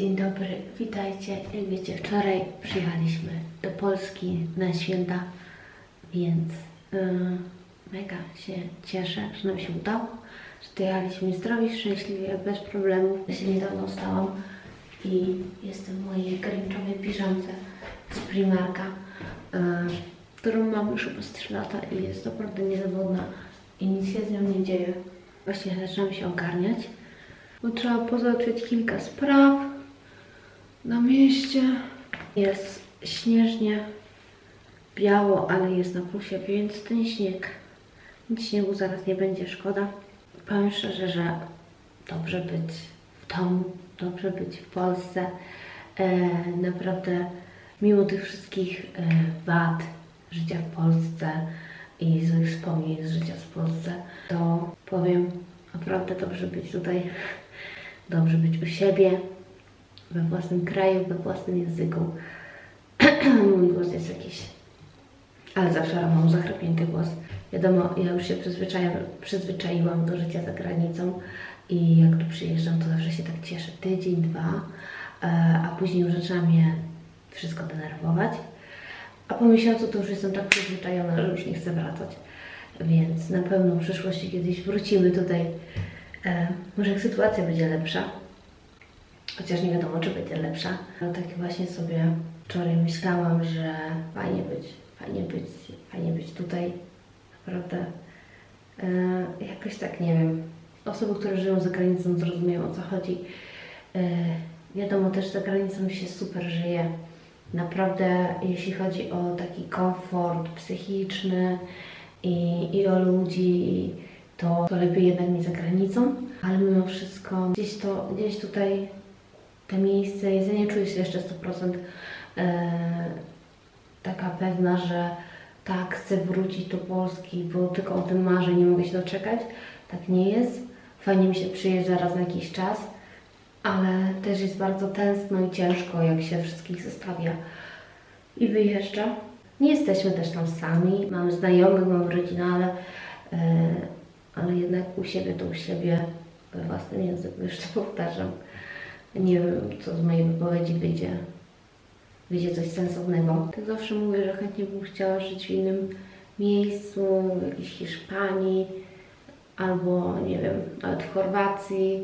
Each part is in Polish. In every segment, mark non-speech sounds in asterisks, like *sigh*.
Dzień dobry, witajcie. Jak wiecie, wczoraj przyjechaliśmy do Polski na święta, więc yy, mega się cieszę, że nam się udało, że dojechaliśmy zdrowi, szczęśliwie, bez problemów. Ja się niedawno wstałam i jestem w mojej grinchowej piżamce z Primarka, yy, którą mam już chyba z 3 lata i jest naprawdę niezawodna i nic się z nią nie dzieje. Właśnie zaczynam się ogarniać bo trzeba pozałatwiać kilka spraw na mieście. Jest śnieżnie, biało, ale jest na plusie, więc ten śnieg, nic śniegu zaraz nie będzie szkoda. Powiem szczerze, że dobrze być w domu, dobrze być w Polsce. E, naprawdę, mimo tych wszystkich e, wad życia w Polsce i złych wspomnień z życia w Polsce, to powiem, naprawdę dobrze być tutaj, *laughs* dobrze być u siebie, we własnym kraju, we własnym języku. *clears throat* Mój głos jest jakiś, ale zawsze mam zachrypnięty głos. Wiadomo, ja już się przyzwyczaiłam, do życia za granicą i jak tu przyjeżdżam, to zawsze się tak cieszę. Tydzień, dwa, e, a później już zaczyna mnie wszystko denerwować. A po miesiącu to już jestem tak przyzwyczajona, że już nie chcę wracać. Więc na pewno w przyszłości kiedyś wrócimy tutaj. E, może jak sytuacja będzie lepsza, chociaż nie wiadomo, czy będzie lepsza. No tak właśnie sobie wczoraj myślałam, że fajnie być, fajnie być, fajnie być tutaj. Naprawdę e, jakoś tak, nie wiem, osoby, które żyją za granicą zrozumieją o co chodzi. E, wiadomo też, za granicą się super żyje. Naprawdę, jeśli chodzi o taki komfort psychiczny i, i o ludzi, to, to lepiej jednak nie za granicą, ale mimo wszystko gdzieś to, gdzieś tutaj te miejsce jest, ja nie czuję się jeszcze 100% e, taka pewna, że tak, chcę wrócić do Polski, bo tylko o tym marzę, nie mogę się doczekać. Tak nie jest. Fajnie mi się przyjeżdża raz na jakiś czas, ale też jest bardzo tęskno i ciężko, jak się wszystkich zostawia i wyjeżdża. Nie jesteśmy też tam sami, mamy znajomych, mamy rodzinę, ale, e, ale jednak u siebie to u siebie, we własnym języku, już to powtarzam. Nie wiem, co z mojej wypowiedzi wyjdzie, wyjdzie coś sensownego. Tak zawsze mówię, że chętnie bym chciała żyć w innym miejscu, w jakiejś Hiszpanii, albo nie wiem, nawet w Chorwacji,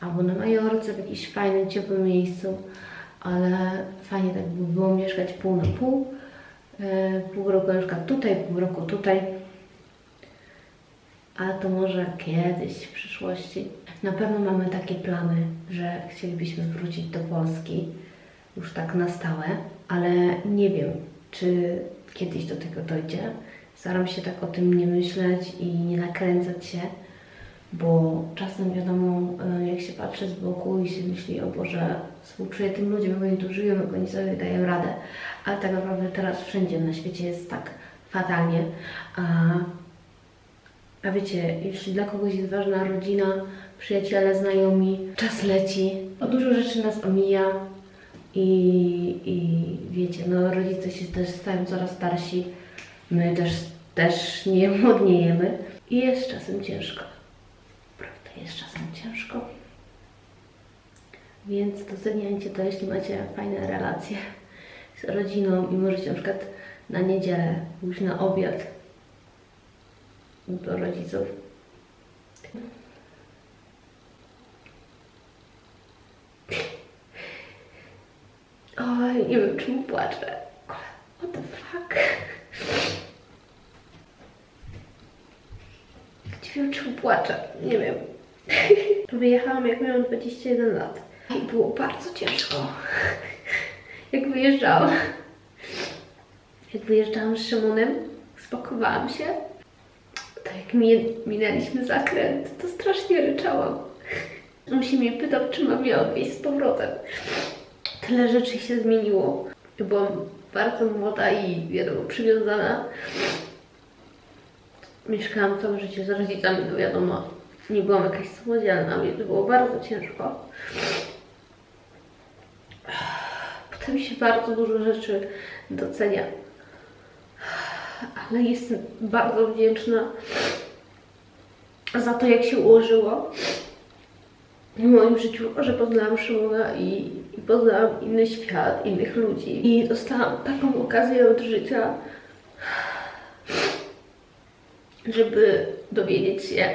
albo na Majorce, w jakimś fajnym, ciepłym miejscu, ale fajnie tak by było mieszkać pół na pół. E, Pół roku na przykład tutaj, pół roku tutaj. A to może kiedyś w przyszłości. Na pewno mamy takie plany, że chcielibyśmy wrócić do Polski już tak na stałe, ale nie wiem, czy kiedyś do tego dojdzie. Staram się tak o tym nie myśleć i nie nakręcać się, bo czasem wiadomo, e, jak się patrzy z boku i się myśli, o Boże, współczuję tym ludziom, jak oni tu żyją, jak oni sobie dają radę, ale tak naprawdę teraz wszędzie na świecie jest tak fatalnie. A, a wiecie, jeśli dla kogoś jest ważna rodzina, przyjaciele, znajomi, czas leci, o dużo rzeczy nas omija i, i wiecie, no rodzice się też stają coraz starsi, my też, też nie *laughs* młodniejemy i jest czasem ciężko. Prawda, jest czasem ciężko. Więc doceniajcie to, jeśli macie fajne relacje z rodziną i możecie na przykład na niedzielę pójść na obiad do rodziców. Oj, nie wiem, czemu płaczę. What the fuck? Nie wiem, czemu płaczę. Nie wiem. *laughs* Wyjechałam, jak miałam 21 lat. I było bardzo ciężko. Jak wyjeżdżałam. Jak wyjeżdżałam z Szymonem, spakowałam się. To jak mi, minęliśmy zakręt, to strasznie ryczałam. On się mnie pytał, czy mam je odwieźć z powrotem. Tyle rzeczy się zmieniło. Byłam bardzo młoda i wiadomo, przywiązana. Mieszkałam całe życie z rodzicami, no wiadomo, nie byłam jakaś samodzielna, więc było bardzo ciężko. Potem się bardzo dużo rzeczy docenia. Ale jestem bardzo wdzięczna za to, jak się ułożyło w moim życiu, że poznałam Szymona i i poznałam inny świat, innych ludzi i dostałam taką okazję od życia, żeby dowiedzieć się,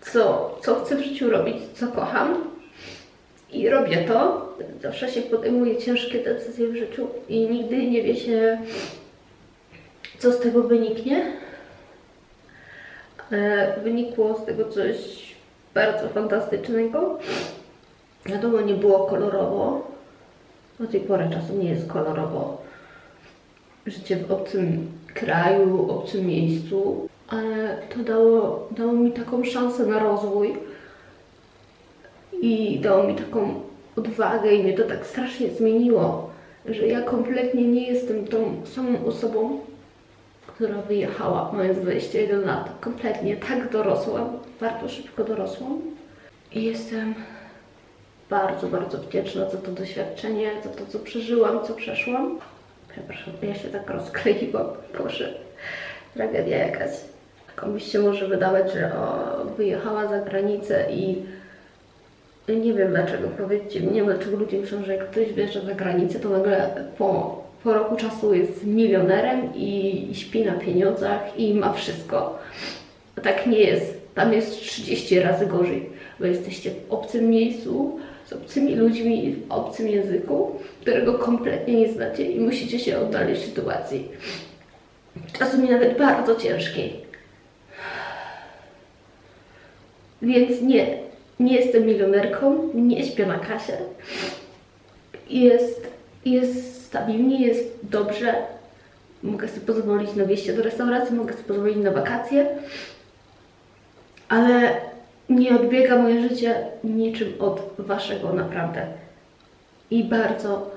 co, co chcę w życiu robić, co kocham. I robię to. Zawsze się podejmuje ciężkie decyzje w życiu i nigdy nie wie się, co z tego wyniknie. Ale wynikło z tego coś bardzo fantastycznego. Wiadomo, nie było kolorowo. Do tej pory czasem nie jest kolorowo. Życie w obcym kraju, obcym miejscu, ale to dało, dało mi taką szansę na rozwój i dało mi taką odwagę i mnie to tak strasznie zmieniło, że ja kompletnie nie jestem tą samą osobą, która wyjechała mając 21 lat. Kompletnie tak dorosłam, bardzo szybko dorosłam i jestem bardzo, bardzo wdzięczna za to doświadczenie, za to, co przeżyłam, co przeszłam. Przepraszam, ja się tak rozkleiłam, proszę. Tragedia jakaś. Komuś się może wydawać, że o, wyjechała za granicę i nie wiem dlaczego, powiedzcie mi, nie wiem dlaczego ludzie myślą, że jak ktoś wjeżdża za granicę, to nagle po, po roku czasu jest milionerem i, śpi na pieniądzach i ma wszystko. A tak nie jest. Tam jest 30 razy gorzej, bo jesteście w obcym miejscu, z obcymi ludźmi, w obcym języku, którego kompletnie nie znacie i musicie się oddalić sytuacji. Czasami nawet bardzo ciężkiej. Więc nie, nie jestem milionerką, nie śpię na kasie. Jest, jest stabilnie, jest dobrze. Mogę sobie pozwolić na wyjście do restauracji, mogę sobie pozwolić na wakacje, ale nie odbiega moje życie niczym od waszego naprawdę. I bardzo,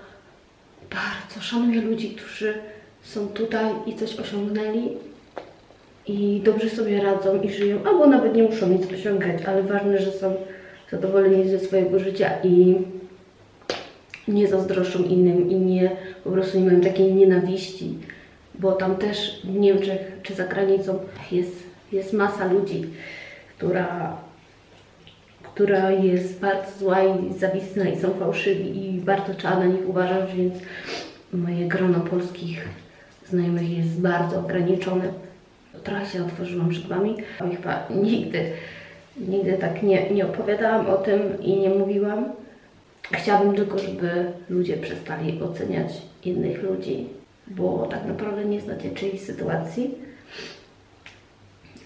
bardzo szanuję ludzi, którzy są tutaj i coś osiągnęli i dobrze sobie radzą i żyją, albo nawet nie muszą nic osiągać, ale ważne, że są zadowoleni ze swojego życia i nie zazdroszczą innym i nie po prostu nie mają takiej nienawiści, bo tam też w Niemczech czy za granicą jest, jest masa ludzi, która, która jest bardzo zła i zawisna i są fałszywi i bardzo trzeba na nich uważać, więc moje grono polskich znajomych jest bardzo ograniczone. Trochę się otworzyłam przed Wami, chyba nigdy, nigdy tak nie, nie opowiadałam o tym i nie mówiłam. Chciałabym tylko, żeby ludzie przestali oceniać innych ludzi, bo tak naprawdę nie znacie czyjej sytuacji,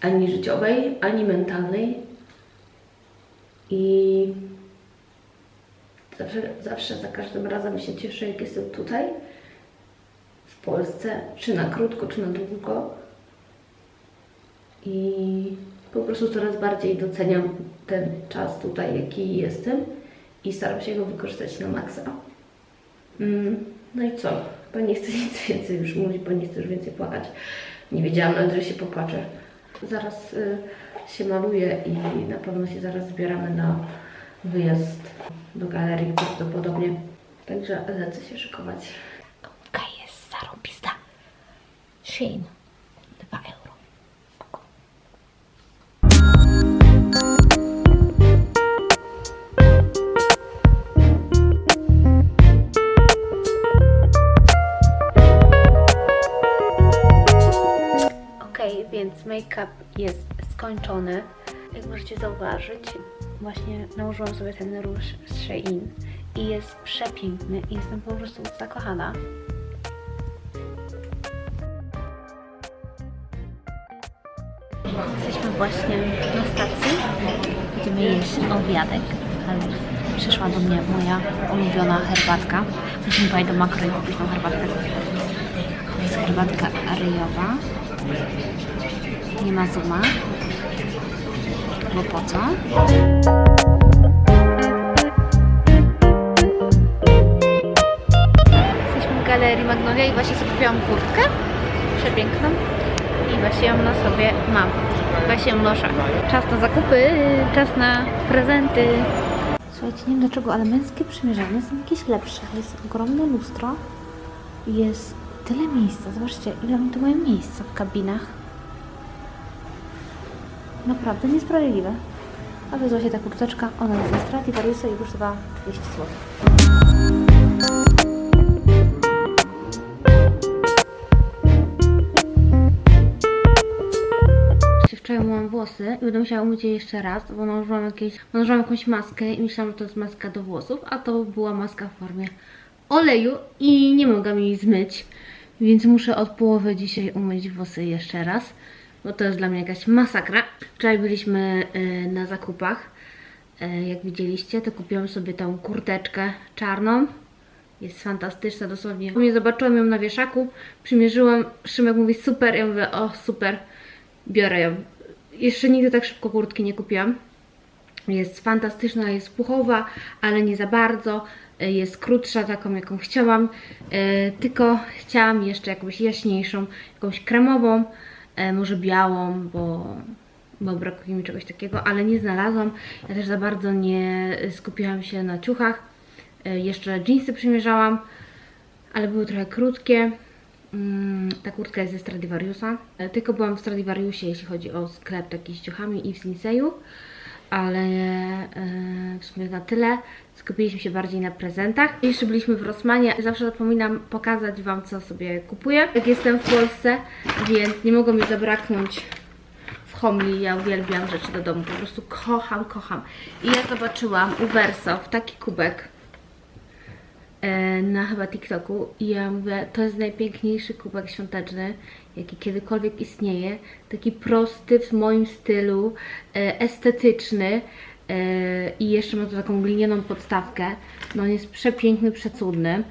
ani życiowej, ani mentalnej. I zawsze, zawsze za każdym razem się cieszę, jak jestem tutaj, w Polsce, czy na krótko, czy na długo. I po prostu coraz bardziej doceniam ten czas tutaj, jaki jestem i staram się go wykorzystać na maksa. Mm, No i co? Chyba nie chcę nic więcej już mówić, bo nie chcę już więcej płakać. Nie wiedziałam nawet, że się popłaczę. Zaraz y, się maluję i na pewno się zaraz zbieramy na wyjazd do galerii prawdopodobnie. Także lecę się szykować. Kupka jest zarąbista. Shein. Make-up jest skończony. Jak możecie zauważyć, właśnie nałożyłam sobie ten róż z Shein i jest przepiękny i jestem po prostu zakochana. Jesteśmy właśnie na stacji. Będziemy jeść obiadek, ale przyszła do mnie moja ulubiona herbatka. Musimy pojechać do makro i kupić tą herbatkę. To jest herbatka ryjowa. Nie ma zuma. Bo po co? Jesteśmy w galerii Magnolia i właśnie sobie kupiłam kurtkę. Przepiękną. I właśnie ją na sobie mam. Właśnie ją noszę. Czas na zakupy, czas na prezenty. Słuchajcie, nie wiem dlaczego, ale męskie przymierzalnie są jakieś lepsze. Jest ogromne lustro. Jest tyle miejsca. Zobaczcie, ile oni tu mają miejsca w kabinach. Naprawdę niesprawiedliwe. A nazywa się ta kurteczka, ona jest ze Stradivariusa i kosztowała 200 zł. Wczoraj myłam włosy i będę musiała umyć je jeszcze raz, bo nałożyłam, jakieś, nałożyłam jakąś maskę i myślałam, że to jest maska do włosów, a to była maska w formie oleju i nie mogłam jej zmyć, więc muszę od połowy dzisiaj umyć włosy jeszcze raz, bo to jest dla mnie jakaś masakra. Wczoraj byliśmy y, na zakupach, y, jak widzieliście, to kupiłam sobie tą kurteczkę czarną, jest fantastyczna dosłownie. Nie zobaczyłam ją na wieszaku, przymierzyłam, Szymek mówi super, ja mówię o super, biorę ją. Jeszcze nigdy tak szybko kurtki nie kupiłam. Jest fantastyczna, jest puchowa, ale nie za bardzo. Y, Jest krótsza, taką jaką chciałam. Tylko chciałam jeszcze jakąś jaśniejszą, jakąś kremową, może białą, bo, bo brakuje mi czegoś takiego, ale nie znalazłam. Ja też za bardzo nie skupiłam się na ciuchach. Y, Jeszcze jeansy przymierzałam, ale były trochę krótkie. Mm, Ta kurtka jest ze Stradivariusa. E, Tylko byłam w Stradivariusie, jeśli chodzi o sklep taki z ciuchami i w Sinseju, ale e, w sumie na tyle. Skupiliśmy się bardziej na prezentach. Jeszcze byliśmy w Rossmanie. Zawsze zapominam pokazać Wam, co sobie kupuję. Jak jestem w Polsce, więc nie mogło mi zabraknąć w Homli. Ja uwielbiam rzeczy do domu. Po prostu kocham, kocham. I ja zobaczyłam u Verso w taki kubek na chyba TikToku i ja mówię, to jest najpiękniejszy kubek świąteczny, jaki kiedykolwiek istnieje. Taki prosty, w moim stylu, e, estetyczny e, i jeszcze ma tu taką glinianą podstawkę. No on jest przepiękny, przecudny.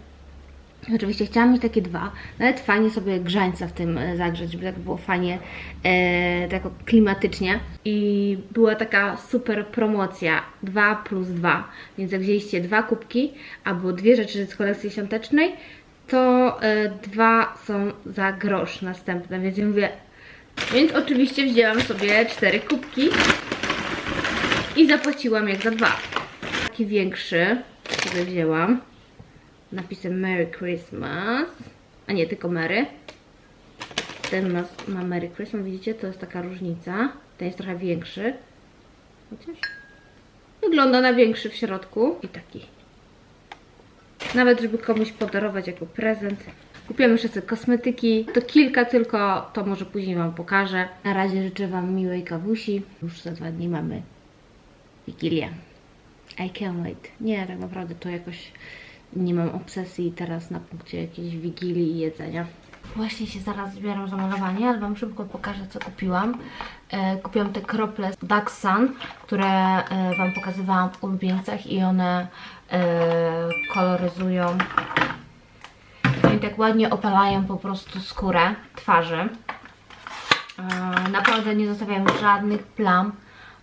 Oczywiście chciałam mieć takie dwa, nawet fajnie sobie grzańca w tym e, zagrzeć, żeby tak było fajnie, e, tak klimatycznie. I była taka super promocja. 2 plus 2, więc jak wzięliście dwa kubki albo dwie rzeczy z kolekcji świątecznej, to e, dwa są za grosz następne, więc ja mówię, więc oczywiście wzięłam sobie cztery kubki i zapłaciłam jak za dwa. Taki większy sobie wzięłam napisem Merry Christmas. A nie, tylko Merry. Ten ma, ma Merry Christmas, widzicie? To jest taka różnica. Ten jest trochę większy. Chociaż wygląda na większy w środku. I taki. Nawet, żeby komuś podarować jako prezent. Kupiłam jeszcze sobie kosmetyki. To kilka tylko, to może później Wam pokażę. Na razie życzę Wam miłej kawusi. Już za dwa dni mamy Wigilię. I can't wait. Nie, tak naprawdę to jakoś nie mam obsesji teraz na punkcie jakiejś wigilii i jedzenia. Właśnie się zaraz zbieram za malowanie, ale Wam szybko pokażę, co kupiłam. E, kupiłam te krople Duck Sun, które e, Wam pokazywałam w ulubieńcach i one e, koloryzują no i tak ładnie opalają po prostu skórę twarzy. E, Naprawdę nie zostawiają żadnych plam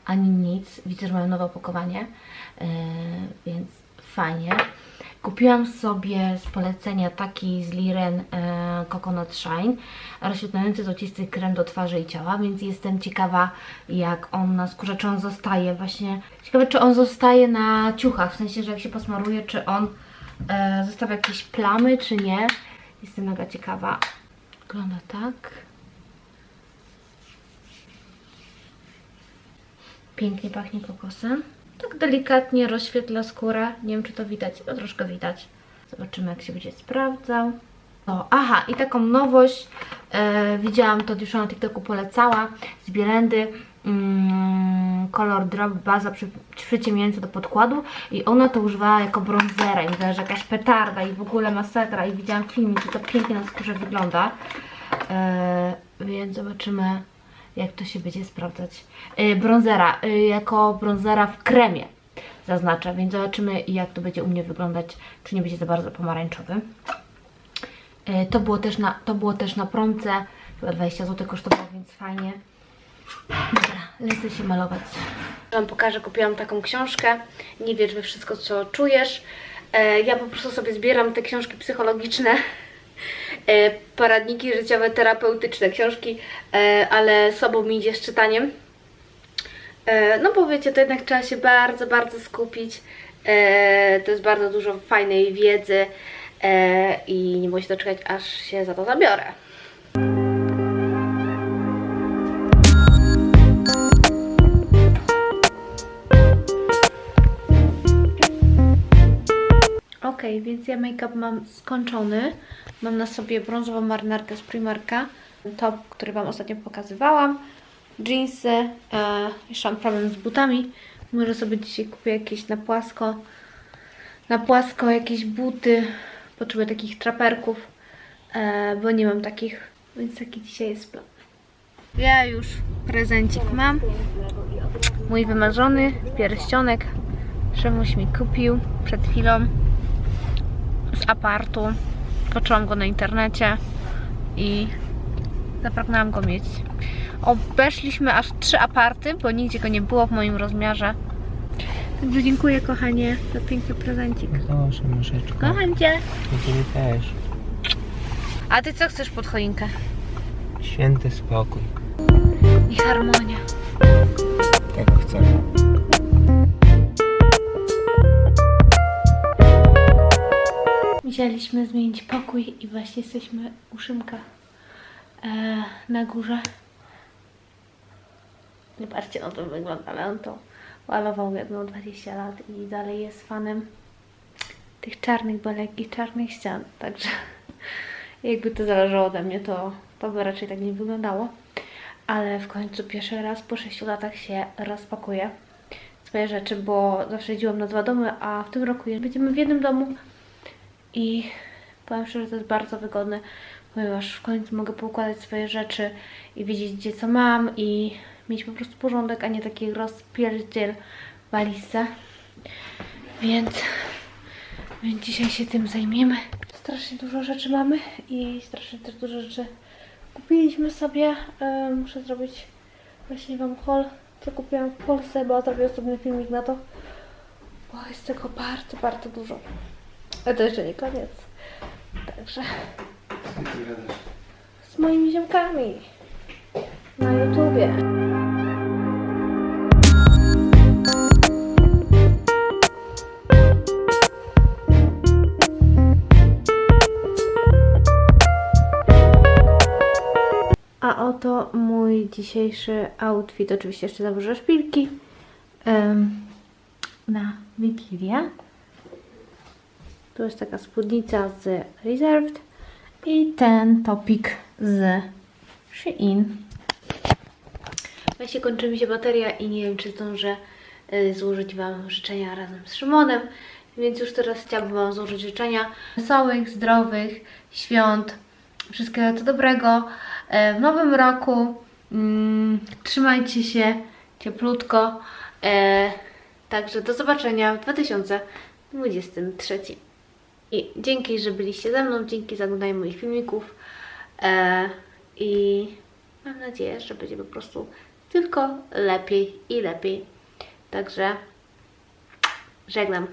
ani nic. Widzę, że mają nowe opakowanie, e, więc fajnie. Kupiłam sobie z polecenia taki z Liren e, Coconut Shine, rozświetlający złocisty krem do twarzy i ciała, więc jestem ciekawa jak on na skórze, czy on zostaje właśnie, ciekawe czy on zostaje na ciuchach, w sensie, że jak się posmaruje, czy on e, zostawia jakieś plamy, czy nie. Jestem mega ciekawa. Wygląda tak. Pięknie pachnie kokosem. Tak delikatnie rozświetla skórę. Nie wiem, czy to widać. No troszkę widać. Zobaczymy, jak się będzie sprawdzał. O, aha, i taką nowość. E, widziałam to już na TikToku polecała. Z Bielendy. Mm, kolor drop baza przy, przyciemniająca do podkładu i ona to używała jako bronzera i że jakaś petarda i w ogóle masakra i widziałam filmik i to pięknie na skórze wygląda e, więc zobaczymy jak to się będzie sprawdzać. Yy, bronzera, yy, jako bronzera w kremie zaznaczę, więc zobaczymy jak to będzie u mnie wyglądać, czy nie będzie za bardzo pomarańczowy. Yy, to, było też na, to było też na promce, chyba 20 zł kosztowało, więc fajnie. Dobra, lecę się malować. Wam pokażę, kupiłam taką książkę, nie wiesz we wszystko co czujesz. Ja po prostu sobie zbieram te książki psychologiczne, E, poradniki życiowe terapeutyczne, książki, e, ale słabo mi idzie z czytaniem. E, no bo wiecie, to jednak trzeba się bardzo, bardzo skupić. To jest bardzo dużo fajnej wiedzy i nie mogę się doczekać, aż się za to zabiorę. Ok, więc ja make-up mam skończony. Mam na sobie brązową marynarkę z Primarka, top, który Wam ostatnio pokazywałam, jeansy, e, jeszcze mam problem z butami. Może sobie dzisiaj kupię jakieś na płasko, na płasko jakieś buty. Potrzebuję takich traperków, e, bo nie mam takich, więc taki dzisiaj jest plan. Ja już prezencik mam. Mój wymarzony pierścionek. Szemuś mi kupił przed chwilą z apartu. Poczułam go na internecie i zapragnęłam go mieć. Obeszliśmy aż trzy aparty, bo nigdzie go nie było w moim rozmiarze. Także dziękuję kochanie za piękny prezencik. Proszę, myszeczko. Kocham Cię. Ciebie też. A Ty co chcesz pod choinkę? Święty spokój. I harmonia. Tego chcę. Musieliśmy zmienić pokój i właśnie jesteśmy u Szymka e, na górze. Nie patrzcie na to wygląda, ale on to malował jedną 20 lat i dalej jest fanem tych czarnych belek i czarnych ścian. Także *laughs* jakby to zależało ode mnie, to, to by raczej tak nie wyglądało. Ale w końcu pierwszy raz po 6 latach się rozpakuję swoje rzeczy, bo zawsze jeździłam na dwa domy, a w tym roku będziemy w jednym domu. I powiem szczerze, to jest bardzo wygodne, ponieważ w końcu mogę poukładać swoje rzeczy i wiedzieć, gdzie co mam i mieć po prostu porządek, a nie taki rozpierdziel walizce. Więc, więc dzisiaj się tym zajmiemy. Strasznie dużo rzeczy mamy i strasznie też dużo rzeczy kupiliśmy sobie. E, muszę zrobić właśnie Wam haul, co kupiłam w Polsce, bo zrobię osobny filmik na to, bo jest tego bardzo, bardzo dużo. Ale to jeszcze nie koniec. Także z moimi ziomkami na YouTubie. A oto mój dzisiejszy outfit. Oczywiście jeszcze założę szpilki em, na Wigilię. Tu jest taka spódnica z Reserved i ten topik z Shein. Właśnie kończy mi się bateria i nie wiem, czy zdążę y, złożyć Wam życzenia razem z Szymonem, więc już teraz chciałabym Wam złożyć życzenia wesołych, zdrowych świąt, wszystkiego co dobrego e, w nowym roku. Mm, trzymajcie się cieplutko. E, także do zobaczenia w 2023. I dzięki, że byliście ze mną, dzięki za oglądanie moich filmików e, i mam nadzieję, że będzie po prostu tylko lepiej i lepiej. Także żegnam.